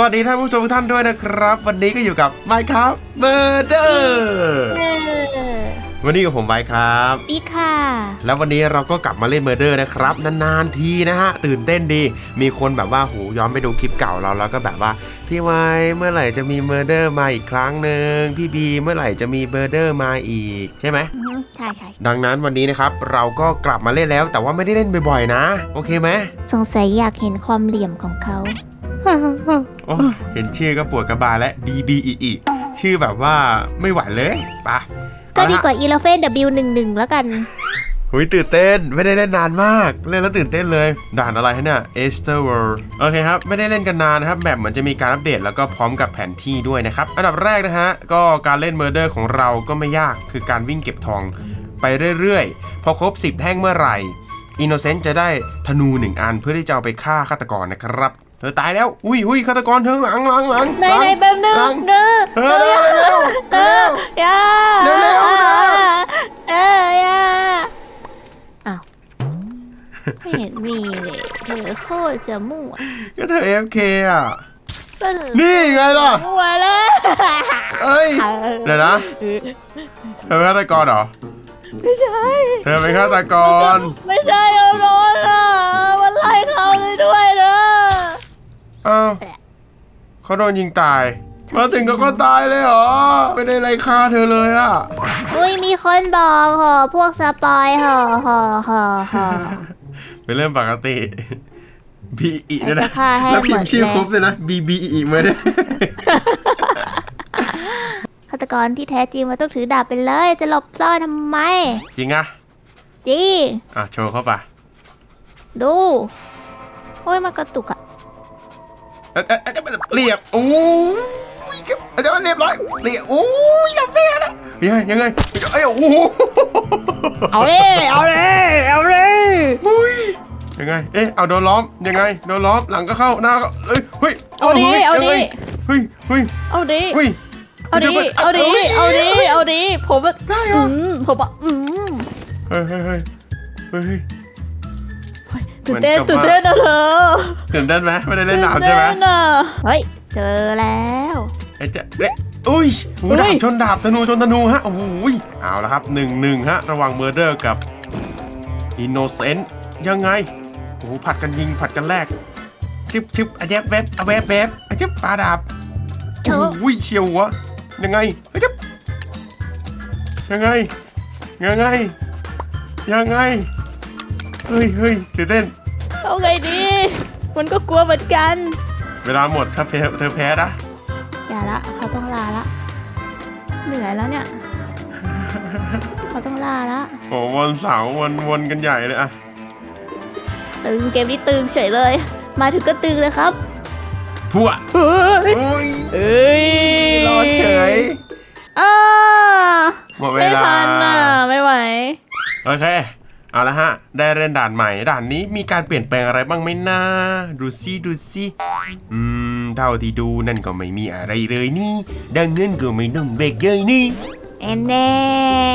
สวัสดีท่านผู้ชมทุกท่านด้วยนะครับ วันนี้ก็อยู่กับ Minecraft Murder เออวันนี้กับผมไว้ครับปีค่ะ แล้ววันนี้เราก็กลับมาเล่น Murder นะครับ นานๆทีนะฮะ ตื่นเต้นดี มีคนแบบว่าหูย้อนไปดูคลิปเก่าเราแล้วก็แบบว่า พี่ไว้เมื่อไหร่จะมี Murder มาอีกครั้งหนึ่งพี่บีเมื่อไหร่จะมี Murder มาอีกใช่ไหมอือหือใช่ใช่ดังนั้นวันนี้นะครับเราก็กลับมาเล่นแล้ว แต่ว่าไม่ได้เล่นบ่อยๆนะ โอเคไหมสงสัยอยากเห็นความเหลี่ยมของเขาโอ้ย เห็นชื่อก็ปวดกระบาลและ B B E E ชื่อแบบว่าไม่ไหวเลยปะก็ดีกเอาละว่า e l e p h a n t W11 แล้วกันหุยตื่นเต้นไม่ได้เล่นนานมาก เล่นแล้วตื่นเต้นเลย ด่านอะไรฮะเนี่ย e s t e r World โอเคครับ ไม่ได้เล่นกันนานนะครับแบบเหมือนจะมีการอัปเดตแล้วก็พร้อมกับแผนที่ด้วยนะครับ อันดับแรกนะฮะ ก็การเล่น Murder ของเราก็ไม่ยากคือการวิ่งเก็บทองไปเรื่อยๆ พอครบ 10 แท่งเมื่อไหร่ Innocent จะได้ธนูหนึ่งอันเพื่อที่จะเอาไปฆ่าฆาตกรนะครับ เธอตายแล้ว อุ้ยอุ้ยฆาตกรเธอหลังหลังหลังในหลังในแบบนึงหลังเด้อเออเร็วเร็วเร็วอย่าเร็วเร็วนะเอออย่าอ้าวไม่เห็นมีเลยเธอโคตรจะมั่วก็เธอ AFK อะเออนี่ไงล่ะมั่วเลยเอ้ยเดี๋ยวนะเธอเป็นฆาตกรเหรอไม่ใช่ เธอเป็นฆาตกร ไม่ใช่เอาโดนอะมันไล่เขาเลยด้วยเด้อ อ้าวเขาโดนยิงตาย มาถึงก็ก็ตายเลยเหรอ ไม่ได้ไรฆ่าเธอเลยอะอุ้ยมีคนบอกเหรอพวกสปอยเหรอเหรอเหรอเหรอเป็นเรื่องปกติ B E ด้วยจะนะฆ่าให้แล้วพิมพ์ชื่อหมดเลยครบเลยนะ B B E มาด้วยฆาตกรที่แท้จริงมันต้องถือดาบไปเลย จะหลบซ่อนทำไม จริงอะจริงอะโชว์เข้าไปดู โอ้ยมันกระตุกอะเอ๊ะเอ๊ะเรียบโอ้ยอาจารย์เรียบร้อยเรียบโอ้ยลำเส้นนะยังไงยังไงเอ้ยโอ้เอาเลยเอาเลยเอาเลยอุ้ยยังไง เอ๊ะ เอาโดนล้อม ยังไง โดนล้อม หลังก็เข้า หน้าก็เอ้ย เฮ้ย เอาดิ เอาดิ เฮ้ย เฮ้ย เอาดิ เฮ้ย เอาดิ เอาดิ เอาดิ เอาดิ ผมว่าได้เหรอผมว่าอืมเฮ้ยเฮ้ยเฮ้ย ตื่นเต้นเหมือนกับตื่นเต้นนะเธอตื่นเต้นไหมไม่ได้เล่นนานใช่ไหมตื่เต้อะเฮ้ยเจอแล้วไอ้เจ๊เอ๊ะอุ้ยหูอุ้ยดาบชนดาบธนูชนธนูฮะโอ้โหยเอาละครับหนึ่งหนึ่งฮะ ระหว่างเมอร์เดอร์กับอินโนเซนต์ยังไงโอ้โหผัดกันยิงผัดกันแลกชึบชึบอะแยบแวบอะแวบแวบอะชึบปาดาบเธโอ้อโหเฉียวหัวยังไงอะชึบยังไงยังไงยังไง เฮ้ยเฮ้ยตื่นเต้น เอาไงดี มันก็กลัวเหมือนกัน เวลาหมดถ้าแพ้เธอแพ้นะ อย่าละ เขาต้องลาละ เหนื่อยแล้วเนี่ย เขาต้องลาละ โอ้วนเสาวนวนกันใหญ่เลยอะตึงเกมนี้ตึงเฉยเลย มาถึงก็ตึงเลยครับพัวเฮ้ยโอ้ยเอ้ยรอดเฉย เอาละฮะ ได้เล่นด่านใหม่ ด่านนี้มีการเปลี่ยนแปลงอะไรบ้างไหมนะ ดูซิดูซิอืม เท่าที่ดูนั่นก็ไม่มีอะไรเลยนี่ ดังนั้นก็ไม่ต้องเบรกเยอะนี่แอนแน่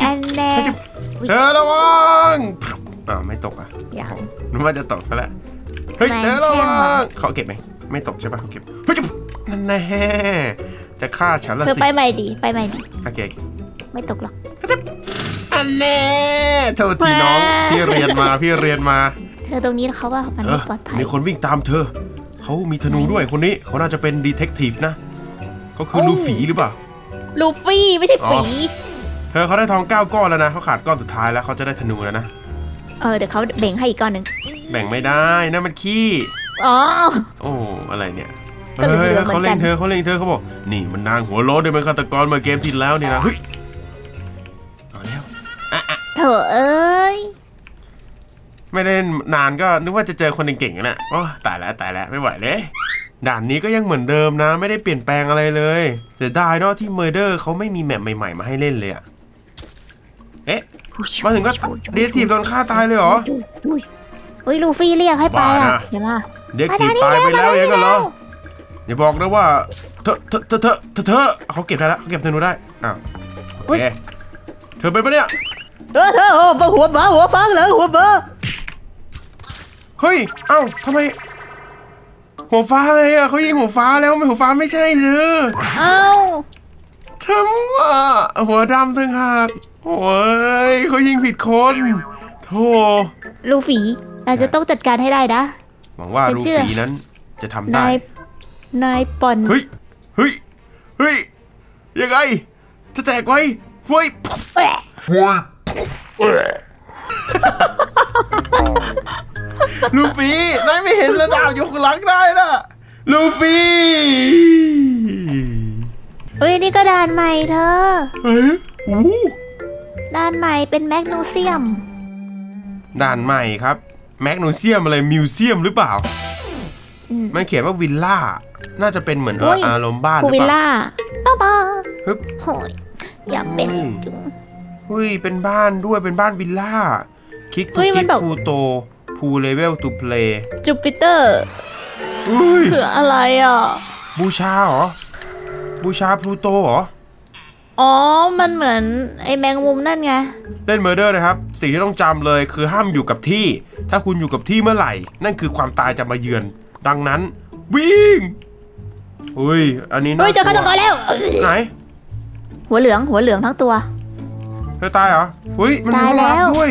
แอนแน่เฮ้ยจะเธอระวังอ้าวไม่ตกอะอย่างนึกว่าจะตกซะแล้วเฮ้ยแรงเธอระวัแข้งเหรองเขาเก็บไหมไม่ตกใช่ปะเขาเก็บเฮ้ยจะนั่นแน่จะฆ่าฉันละเธอสิไปใหม่ดิไปใหม่ดิโอเคไม่ตกหรอก อันแน่โทษทีน้องแหม่พี่เรียนมาพี่เรียนมาเธอตรงนี้เขาว่ามันเอไม่อปลอดภัย มีคนวิ่งตามเธอ เขามีธนูด้วยคนนี้เขาน่าจะเป็นดีเทคทีฟนะ ก็คือโอ้ลูฝีหรือเปล่า ลูฟี่ไม่ใช่อ๋อฝีเธอเขาได้ทองเก้าก้อนแล้วนะเขาขาดก้อนสุดท้ายแล้วเขาจะได้ธนูแล้วนะ เออเดี๋ยวเขาเบ่งให้อีกก้อนหนึ่ง แบ่งไม่ได้นั่นมันขี้อ๋อโอ้อะไรเนี่ยก็เหลืองๆเฮ้ยเหมือนกันเขาเล่นเธอเขาเล่นเธอเขาบอก นี่มันนางหัวโล้นด้วยเป็นฆาตกรเมื่อเกมที่แล้วนี่นะ เธอเอ้ย ไม่ได้เล่นนานก็นึกว่าจะเจอคนเก่งๆนะโอ้ตายแล้วตายแล้วไม่ไหวเลยด่านนี้ก็ยังเหมือนเดิมนะ ไม่ได้เปลี่ยนแปลงอะไรเลยแต่ได้เนาะที่เมอร์เดอร์เขาไม่มีแมปใหม่ๆมาให้เล่นเลยอะเอ๊ะมาถึงก็เดียทีฟโดนฆ่าตายเลยเหรออุ้ยอุ้ยลูฟี่เรียกให้ไปบ้าอะนะเห็นปะเดียทีฟตายไปแล้วยังกันเหรออย่าบอกนะว่าเธอเธอเธอเธอเธอเธอเขาเก็บได้แล้วเขาเก็บธนูได้อ้าวโอเคเธอเป็นปะเนี่ย เออเธอโอ้หัวบ้าหัวฟังเหรอหัวบ้าเฮ้ย เอ้าทำไม หัวฟ้าเลยอะเขายิงหัวฟ้าแล้วไม่หัวฟ้าไม่ใช่เธอเอ้าทำว่าหัวดำทั้งหากโอ้ยเขายิงผิดคนโธ่ลูฟี่เราจะต้องจัดการให้ได้นะ หวังว่าฉันรูเชื่อฟีนั้นจะทำได้ นาย นายปอนเฮ้ย เฮ้ย เฮ้ย ยังไง จะแตกไว้เฮ้ยแอะ ลูฟี่นายไม่เห็นระดาบยกหลังได้นะลูฟี่เฮ้ยนี่ก็ด่านใหม่เธอ เฮ้ยโอ้โหด่านใหม่เป็นแมกนูเซียม ด่านใหม่ครับแมกโนเซียมอะไรมิวเซียมหรือเปล่า อืม มันเขียนว่าวิลล่า น่าจะเป็นเหมือนเออุ้อยอารมณ์บ้านหพูรือวิเปลล่า ล่าป้าป้าฮึบ โหยอยากเป็นเฮ้ยจุง เฮ้ย เป็นบ้านด้วยเป็นบ้านวิลล่า คลิกเฮ้ทูยมักินกแบบพูโตพูเลเวลทูเพลย์จูปิเตอร์ เฮ้ย คืออะไรอะ บูชาเหรอ บูชาพลูโตเหรอ อ๋อ มันเหมือนไอ้แมงมุมนั่นไง เล่นเมอร์เดอร์นะครับ สิ่งที่ต้องจำเลยคือห้ามอยู่กับที่ ถ้าคุณอยู่กับที่เมื่อไหร่ นั่นคือความตายจะมาเยือน ดังนั้น วิ่งอุ้ย อันนี้เฮ้ยน่าเจอฆาตกรแล้ว ไหน หัวเหลืองหัวเหลืองทั้งตัว เธอตายเหรออุ้ยมันมีตายห้องลับแล้ว ด้วย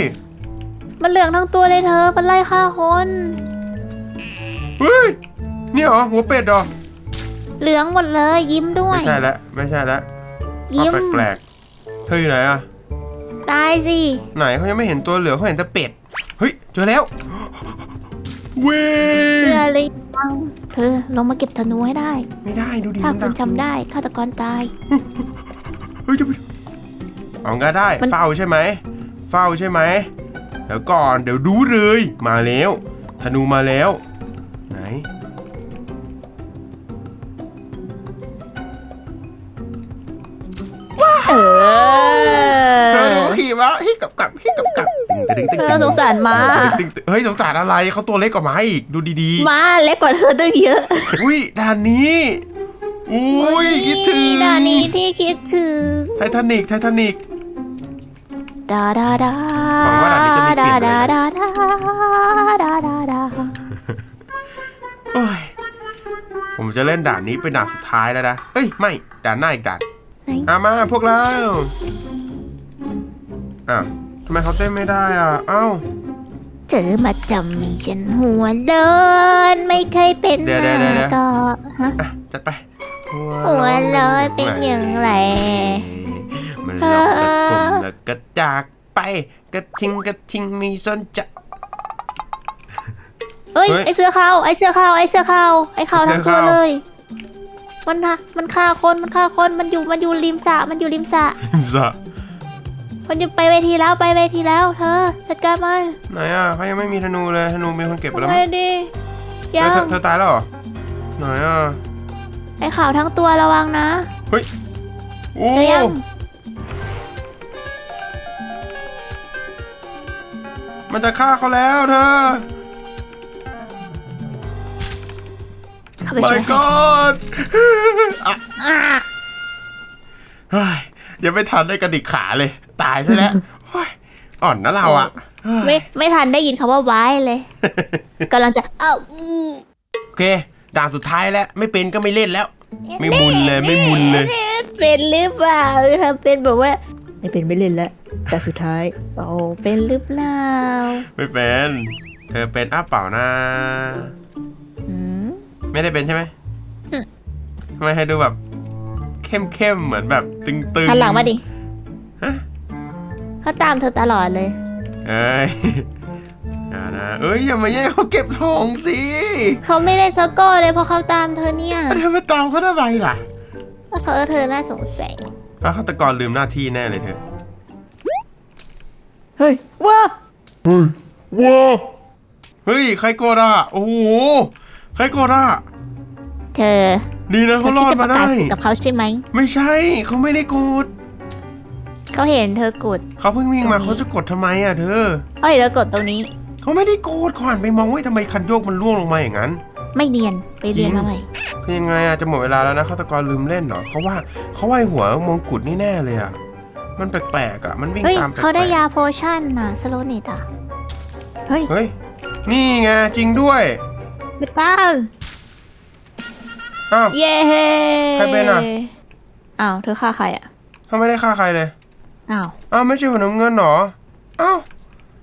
มันเหลืองทั้งตัวเลยเธอมันไล่ฆ่าคน เฮ้ยนี่เหรอหัวเป็ดเหรอเหลืองหมดเลยยิ้มด้วย ไม่ใช่แล้วไม่ใช่แล้วยิ้มภาพแปลกๆเธออยู่ไหนอะตายสิ ไหนเขายังไม่เห็นตัวเหลืองเขาเห็นแต่เป็ดเฮ้ยเจอแล้ววิ่เพื่องอะไรยังเธอลงมาเก็บธนูให้ได้ ไม่ได้ดูดิถ้ามันคุดัณกจำได้ฆาตกรตาย เฮ้ยจะไป เอาก็ได้มัน เฝ้าใช่ไหมเฝ้าใช่ไหมเดี๋ยวก่อนเดี๋ยวดูเลยมาแล้วธนูมาแล้ว ไหน เอเธออดูขี่มาฮิกับกับฮิกับกับตึงตึงตึงเธอสงสารม้าตึงตึงเฮ้ยสงสารอะไรเขาตัวเล็กกว่าม้าอีกดูดีม้าเล็กกว่าเธอตั้งเยอะๆอุ้ยด่านนี้อุ้ยคิดถึงดานี้ที่คิดถึงไททานิกไททานิก ดาดาดาหวังว่าด่านนี้จะไม่เปลี่ยนเลยดาดาดาดาดาดาโอ้ยผมจะเล่นด่านนี้เป็นด่านสุดท้ายแล้วนะเอ้ยไม่ด่านหน้าอีกด่านไหนอามาพวกเราอ้าวทำไมเขาเต้นไม่ได้อะเอ้า เจอมาจำมีฉันหัวเลิน ไม่เคยเป็นเดี๋ยวเดี๋ยวเดี๋ยวเดี๋ยวก็ฮะอะจัดไปหัวเลินเป็นอย่างไร มันล็อกกระตุ่มแล้วก็จากไปกระทิงกระทิงมีสนจะเอ้ย เฮ้ยไอเสื้อขาวไอเสื้อขาวไอเสื้อขาวไอขาวทั้งเสื้ตัอวขาว เลย มันฮะมันฆ่าคนมันฆ่าคนมันอยู่มันอยู่ริมสระมันอยู่ริมสระสะมันจะไปเวทีแล้วไปเวทีแล้ว เธอจัดการมันไหนอะเขายังไม่มีธนูเลยธนูมีคนเก็บไปแล้วไงมั้งดีเธยังเธอเธอตายแล้วเหรอไหนอะไอขาวทั้งตัวระวังนะเฮ้ยโอ้เจอยัง มันจะฆ่าเขาแล้วเธอเข้าไปช่วย my ให้ god อะอะเฮ้ยยังไม่ทันได้กระดิกขาเลย ตายซะแล้วโอ้ยอ่อนนะเราอะไม่ไม่ทันได้ยินคำว่าไว้เลยกำลังจะเอ้าอู้ โอเค ด่านสุดท้ายแล้ว ไม่เป็นก็ไม่เล่นแล้ว ไม่มุนเลยไม่มุนเลย เป็นหรือเปล่าทำเป็นแบบว่า ไม่เป็นไม่เล่นแล้วแต่สุดท้ายโอ้เป็นหรือเปล่า ไม่เป็น เธอเป็นอ้าเปล่านะ อืม ไม่ได้เป็นใช่ไหมอืม ทำไมให้ดูแบบ เข้มๆเหมือนแบบตึงๆหันหลังมาดิฮะเขาตามเธอตลอดเลย เอ้ย อย่านะเอ้ยอย่ามาแย่งเขาเก็บทองสิเขาไม่ได้สกอร์เลยเพราะเขาตามเธอเนี่ยเธอมาตามเขาทำไมล่ะ เพราะเขาเธอน่าสงสัย เพราะฆาตกรลืมหน้าที่แน่เลยเธอ เฮ้ยว้าเฮ้ยใครโกรธอะโอ้โห ใครโกรธอะเธอดีนะเธเขาอรคิดอดจะปมาระกาได้ศกับเขาใช่ไหม ไม่ใช่ เขาไม่ได้โกรธเขาเห็นเธอกด เขาเพิ่งวิ่งมาตรงนี้ เขาจะกดทำไมอะเธอเขาเห็นเธอกดตรงนี้ เขาไม่ได้โกรธขวานไปมองว่าทำไมคันโยกมันล่วงลงมาอย่างนั้น ไม่เรียน ไปเรียนจริง มาใหม่ คือยังไงอะจะหมดเวลาแล้วนะฆาตกรลืมเล่นเหรอเขาว่าเขาว่าไอ้หัวมงกุฎนี่แน่เลยอะมันแปลกๆอะมันวิ่งเฮ้ยตามแปลกๆ เขาได้ยาโพชั่นน่ะสโลเนตอะ เฮ้ยเฮ้ย นี่ไงจริงด้วยไม่ป้าอ้าว เย้ใครเป็นอะอ้าวเธอฆ่าใครอะ เขาไม่ได้ฆ่าใครเลย อ้าว อ้าวไม่ใช่หัวน้ำเงินเหรอ อ้าว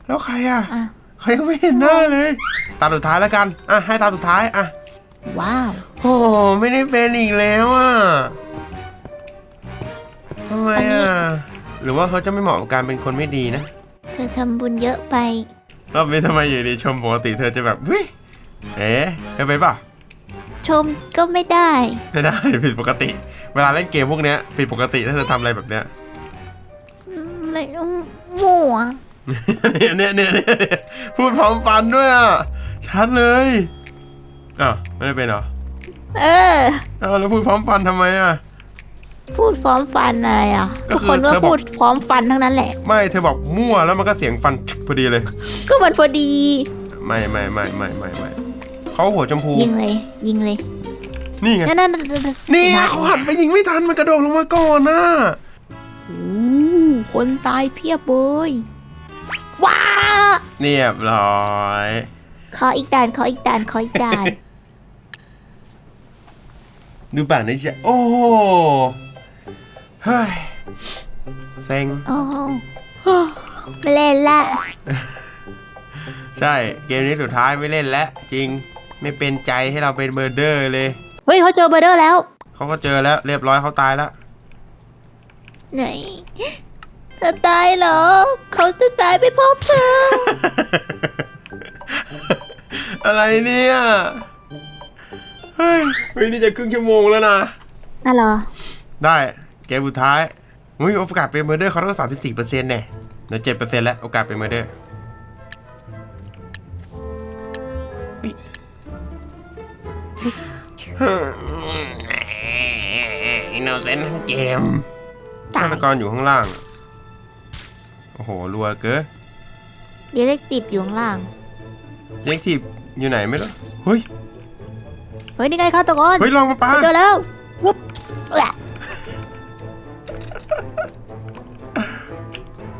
แล้วใครอะ อะเขายังไม่เห็นหน้าเลย ตาสุดท้ายแล้วกัน อะให้ตาสุดท้าย อะ ว้าว โอ้โหไม่ได้เป็นอีกแล้วอะทำไมอะ หรือว่าเขาจะไม่เหมาะกับการเป็นคนไม่ดีนะ เธอทำบุญเยอะไป รอบนี้ทำไมอยู่ดีชมปกติเธอจะแบบเฮ้ยเอ๊ะเคยไปป่ะชมก็ไม่ได้ ไม่ได้ผิดปกติ เวลาเล่นเกมพวกเนี้ยผิดปกติถ้าเธอทำอะไรแบบเนี้ยไม่มั่วเนี่ยเนี่ยเนี่ยเนี่ยพูดพร้อมฟันด้วยอะชัดเลยอ้าวไม่ได้เป็นเหรอ เอออ้าวแล้วพูดพร้อมฟันทำไมอะ พูดพร้อมฟันอะไรอะก็ทุกคือคนก็เธอบอก พูดพร้อมฟันทั้งนั้นแหละ ไม่เธอบอกมั่วแล้วมันก็เสียงฟันพอดีเลย ก็มันพอดี ไม่ไม่ไม่ไม่ไม่ไม่เขาหัวชมพู ยิงเลย ยิงเลยนี่ไงนั่นนั่นนี่ไงเขาหันไปยิงไม่ทันมันกระโดดลงมาก่อนนะโอ้คนตายเพียบเลยว้า เรียบร้อย ขออีกด่านขออีกด่านขออีกด่าน ดูป่านนี้จะโอ้โหเฮ้ยเซ็งโอ้โหไม่เล่นละใช่เกมนี้สุดท้ายไม่เล่นแล้วจริงไม่เป็นใจให้เราเป็นเบอร์เดอร์เลยเฮ้ยเขาเจอเบอร์เดอร์แล้วเขาก็เจอแล้ว เรียบร้อยเขาตายแล้วไหนจะตายเหรอเขาจะตายไปพร้อมเธออะไรเนี่ย เฮ้ยเฮ้ยนี่จะครึ่งชั่วโมงแล้วนะน่ะเหรอ ได้เกมสุดท้ายอุ้ยโอกาสเป็นเมอร์เดอร์เขาต้องสามสิบสี่เปอร์เซ็นต์เนี่ยเหลือเจ็ดเปอร์เซ็นต์แล้วโอกาสเป็นเมอร์เดอร์อินโนเซนต์ทั้งเกมตายฆาตกรอยู่ข้างล่าง โอ้โหรัวเกินเดี๋ยวเล็กติดอยู่ข้างล่างเด็กทีบอยู่ไหนไม่รู้เฮ้ยเฮ้ยนี่ไงฆาตกรเฮ้ยลองมาปาเจอแล้วปุ๊บแหละ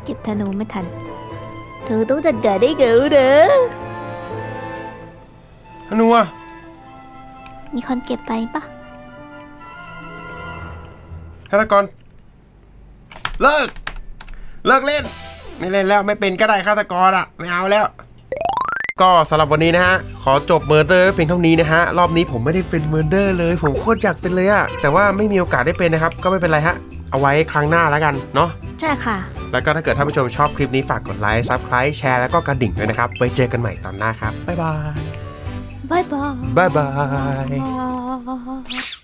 เก็บธนูไม่ทัน เธอต้องจัดการได้เก๋เด้อธนูอะมีคนเก็บไปปะฆาตกรเลิก เลิกเล่น ไม่เล่นแล้วไม่เป็นก็ได้ฆาตกรอะไม่เอาแล้ว ก็สำหรับวันนี้นะฮะ ขอจบเมอร์เดอร์เพียงเท่านี้นะฮะ รอบนี้ผมไม่ได้เป็นเมอร์เดอร์เลย ผมโคตรอยากเป็นเลยอะแต่ว่าไม่มีโอกาสได้เป็นนะครับ ก็ไม่เป็นไรฮะ เอาไว้ครั้งหน้าแล้วกันเนาะ ใช่ค่ะ แล้วก็ถ้าเกิดท่านผู้ชมชอบคลิปนี้ฝากกดไลค์ซับสไครต์แชร์แล้วก็กระดิ่งด้วยนะครับ ไว้เจอกันใหม่ตอนหน้าครับ บ๊ายบาย บ๊ายบาย บ๊ายบายบาย